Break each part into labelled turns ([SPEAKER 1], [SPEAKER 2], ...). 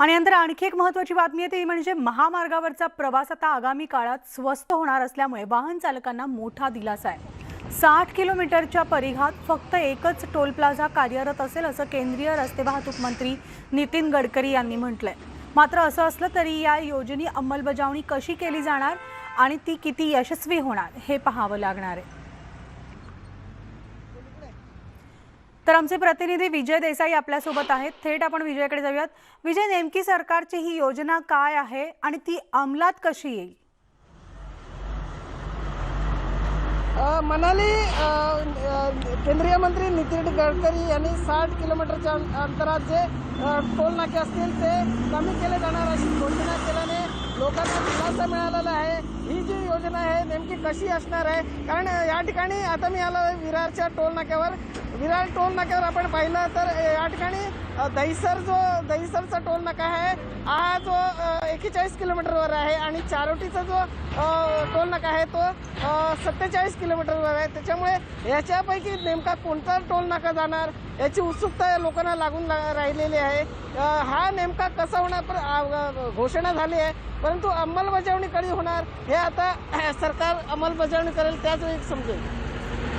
[SPEAKER 1] आणि नंतर आणखी एक महत्वाची बातमी आहे ती म्हणजे महामार्गावरचा प्रवास आता आगामी काळात स्वस्त होणार असल्यामुळे वाहन चालकांना मोठा दिलासा आहे. साठ किलोमीटरच्या परिघात फक्त एकच टोल प्लाझा कार्यरत असेल असं केंद्रीय रस्ते वाहतूक मंत्री नितीन गडकरी यांनी म्हटलंय. मात्र असं असलं तरी या योजने अंमलबजावणी कशी केली जाणार आणि ती किती यशस्वी होणार हे पाहावं लागणार आहे. तर आमचे प्रतिनिधी विजय देसाई आपल्यासोबत आहेत. थेट आपण विजयकडे जाऊयात. विजय नेमकी सरकारची ही योजना काय आहे आणि ती अंमलात कशी येईल?
[SPEAKER 2] मनाली केंद्रीय मंत्री नितीन गडकरी यांनी साठ किलोमीटरच्या अंतरात जे टोल नाके असतील ते कमी केले जाणार अशी घोषणा केल्याने लोकांना दिलासा मिळालेला आहे. ही जी योजना आहे नेमकी कशी असणार आहे? कारण या ठिकाणी आता मी आलो विरारच्या टोल नाक्यावर. विरार टोल नाक्यावर आपण पाहिलं तर या ठिकाणी दहिसर जो दहिसरचा टोल नाका आहे हा जो एकेचाळीस किलोमीटरवर आहे आणि चारोटीचा जो टोल नाका आहे तो सत्तेचाळीस किलोमीटरवर आहे. त्याच्यामुळे याच्यापैकी नेमका कोणता टोल नाका जाणार याची उत्सुकता लोकांना लागून राहिलेली आहे. हा नेमका कसा होणार घोषणा झाली आहे. परंतु अंमलबजावणी कधी होणार हे आता सरकार अंमलबजावणी करेल त्याच वेळी समजेल.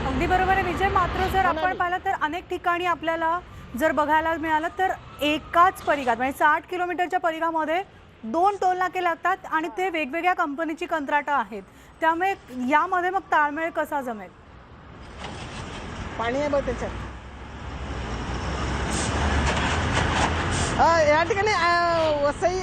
[SPEAKER 1] अगदी बरोबर आहे विजय. मात्र जर आपण पाहिलं तर अनेक ठिकाणी आपल्याला जर बघायला मिळालं तर एकाच परिघात म्हणजे साठ किलोमीटरच्या परिघामध्ये दोन टोल नाके लागतात आणि ते वेगवेगळ्या कंपनीची कंत्राटं आहेत. त्यामुळे यामध्ये मग ताळमेळ कसा जमेल?
[SPEAKER 2] पाणी आहे बघ त्याच्यात. या ठिकाणी वसई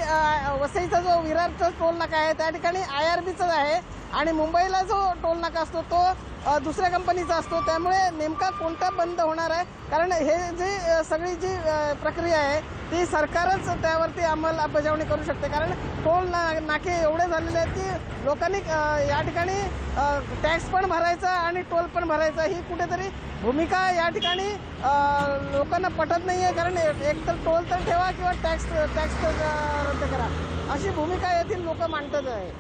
[SPEAKER 2] वसईचा जो विरारचा टोल नाका आहे त्या ठिकाणी आय आर बीचाच आहे. आणि मुंबईला जो टोल नाका असतो तो दुसऱ्या कंपनीचा असतो. त्यामुळे नेमका कोणता बंद होणार आहे? कारण हे जे सगळी जी प्रक्रिया आहे ती सरकारच त्यावरती अंमलबजावणी करू शकते. कारण टोल ना नाके एवढे झालेले आहेत की लोकांनी या ठिकाणी टॅक्स पण भरायचा आणि टोल पण भरायचा. ही कुठेतरी भूमिका या ठिकाणी लोकांना पटत नाही आहे कारण एक तर टोल तर ठेवा किंवा टॅक्स टॅक्स रद्द करा. अशी भूमिका येथील लोक मांडत आहे.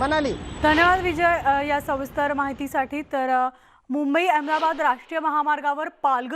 [SPEAKER 2] म्हणाली
[SPEAKER 1] धन्यवाद विजय या सविस्तर माहितीसाठी. तर मुंबई अहमदाबाद राष्ट्रीय महामार्गावर पालघर